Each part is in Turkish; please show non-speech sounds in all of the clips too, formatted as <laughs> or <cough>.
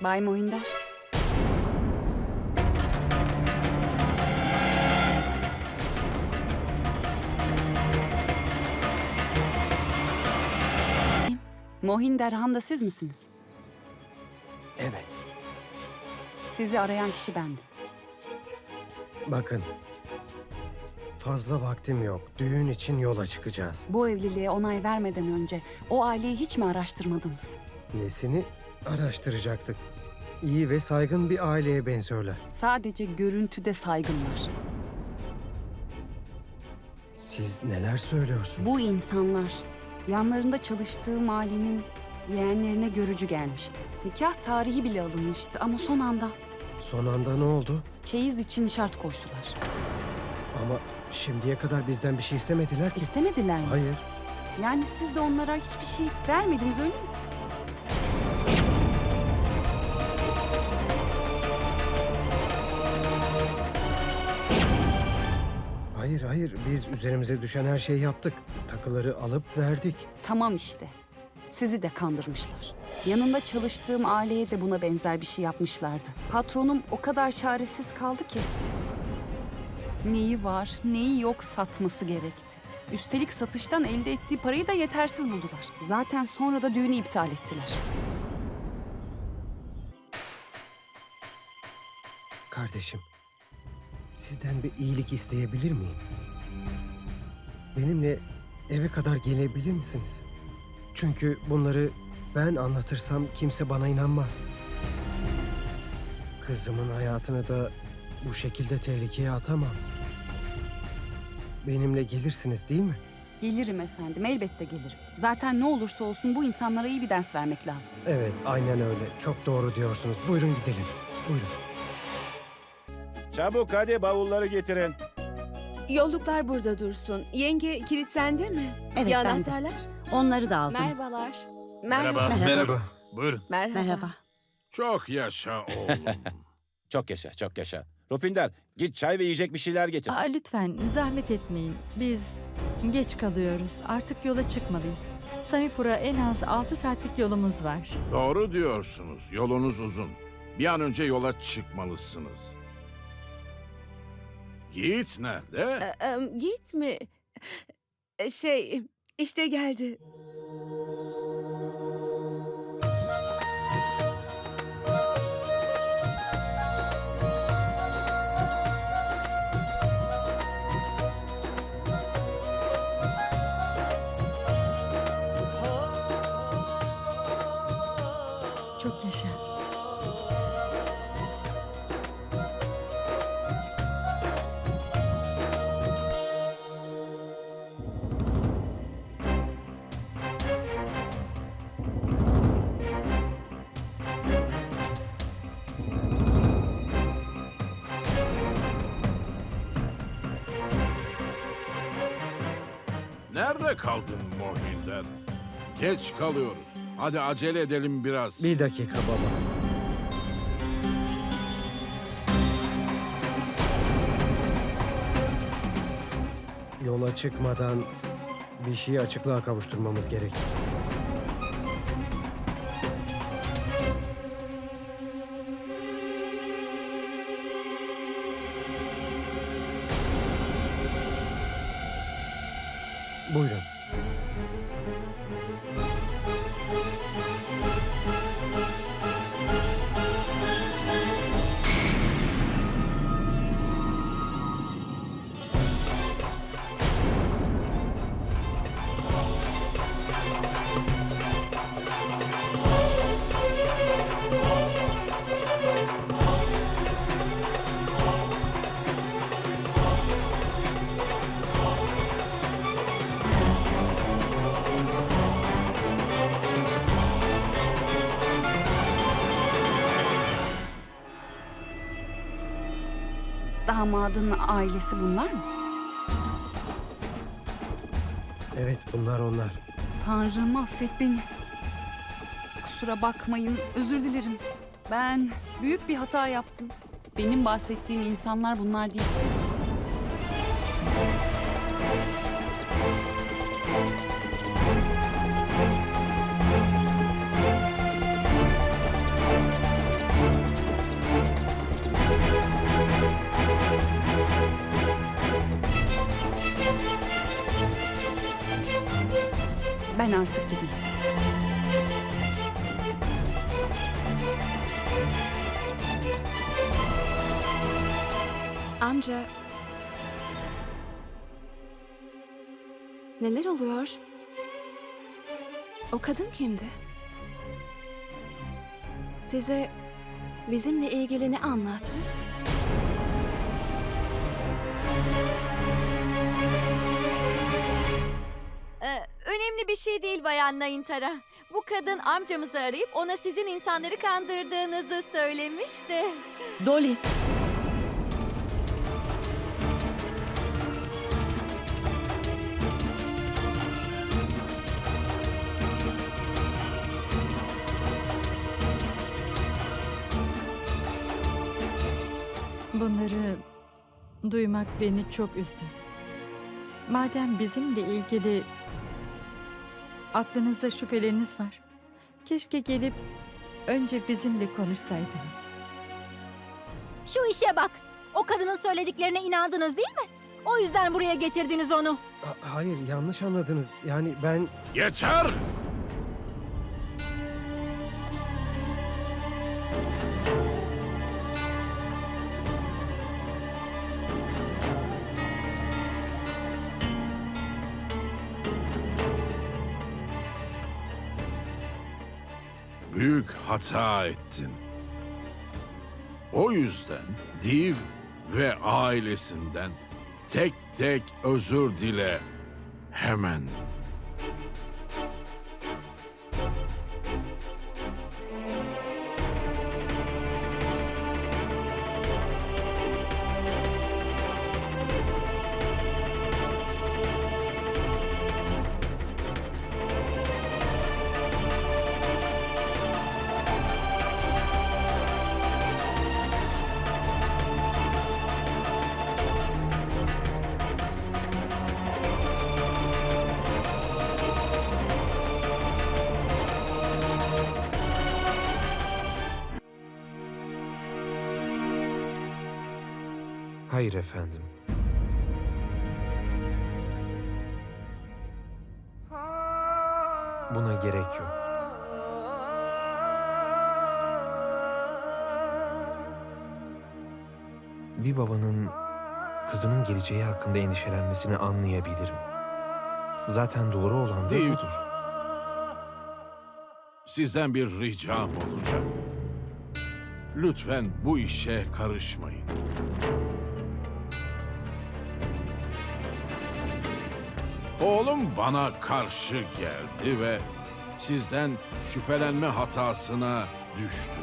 Bay Mohinder. Mohinder Han da siz misiniz? Evet. Sizi arayan kişi bendim. Bakın. Fazla vaktim yok. Düğün için yola çıkacağız. Bu evliliğe onay vermeden önce o aileyi hiç mi araştırmadınız? Nesini araştıracaktık. İyi ve saygın bir aileye benziyorlar. Sadece görüntüde saygın var. Siz neler söylüyorsunuz? Bu insanlar yanlarında çalıştığım ailenin yeğenlerine görücü gelmişti. Nikah tarihi bile alınmıştı ama son anda Son anda ne oldu? çeyiz için şart koştular. Ama şimdiye kadar bizden bir şey istemediler ki. İstemediler mi? Hayır. Yani siz de onlara hiçbir şey vermediniz öyle mi? Hayır hayır. Biz üzerimize düşen her şeyi yaptık. Takıları alıp verdik. Tamam işte. Sizi de kandırmışlar. Yanında çalıştığım aileye de buna benzer bir şey yapmışlardı. Patronum o kadar çaresiz kaldı ki. Neyi var, neyi yok satması gerekti. Üstelik satıştan elde ettiği parayı da yetersiz buldular. Zaten sonra da düğünü iptal ettiler. Kardeşim. Sizden bir iyilik isteyebilir miyim? Benimle eve kadar gelebilir misiniz? Çünkü bunları ben anlatırsam kimse bana inanmaz. Kızımın hayatını da bu şekilde tehlikeye atamam. Benimle gelirsiniz değil mi? Gelirim efendim, elbette gelirim. Zaten ne olursa olsun bu insanlara iyi bir ders vermek lazım. Evet, aynen öyle. Çok doğru diyorsunuz. Buyurun gidelim. Buyurun. Çabuk hadi bavulları getirin. Yolluklar burada dursun. Yenge kilit sende mi? Evet, ya bende. anahtarlar? Onları da aldım. Merhabalar. Merhaba. Merhaba. Buyurun. Merhaba. Merhaba. Çok yaşa oğlum. <laughs> Çok yaşa, çok yaşa. Rupinder, git çay ve yiyecek bir şeyler getir. Aa, lütfen zahmet etmeyin. Biz geç kalıyoruz. Artık yola çıkmalıyız. Samipur'a en az 6 saatlik yolumuz var. Doğru diyorsunuz. Yolunuz uzun. Bir an önce yola çıkmalısınız. Yiğit nerede? Ee, em, git mi? Ee, Şey işte geldi. Çok yaşa. Nerede kaldın Mohinder? Geç kalıyoruz. Hadi acele edelim biraz. Bir dakika baba. Yola çıkmadan bir şeyi açıklığa kavuşturmamız gerek. Buyurun. Damadın ailesi bunlar mı? Evet bunlar onlar. Tanrım affet beni. Kusura bakmayın, özür dilerim. Ben büyük bir hata yaptım. Benim bahsettiğim insanlar bunlar değil. Artık gideyim. Amca. Neler oluyor? O kadın kimdi? Size bizimle ilgili ne anlattı? Ee, önemli bir şey değil Bayan Nayintara. Bu kadın amcamızı arayıp ona sizin insanları kandırdığınızı söylemişti. Dolly, Bunları duymak beni çok üzdü. Madem bizimle ilgili aklınızda şüpheleriniz var. Keşke gelip önce bizimle konuşsaydınız. Şu işe bak. O kadının söylediklerine inandınız değil mi? O yüzden buraya getirdiniz onu. Ha- hayır yanlış anladınız. Yani ben Yeter! Büyük hata ettin. O yüzden Div ve ailesinden tek tek özür dile. Hemen. Hayır efendim. Buna gerek yok. Bir babanın kızının geleceği hakkında endişelenmesini anlayabilirim. Zaten doğru olan da Div. budur. Sizden bir ricam olacak. Lütfen bu işe karışmayın. Oğlum bana karşı geldi ve sizden şüphelenme hatasına düştü.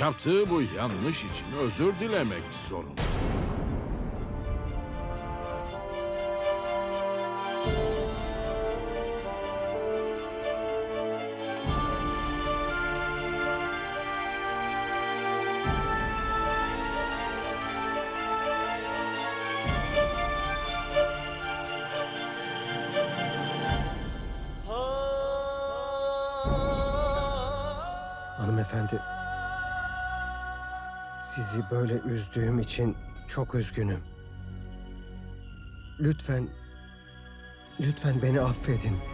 Yaptığı bu yanlış için özür dilemek zorunda. Hanımefendi sizi böyle üzdüğüm için çok üzgünüm. Lütfen lütfen beni affedin.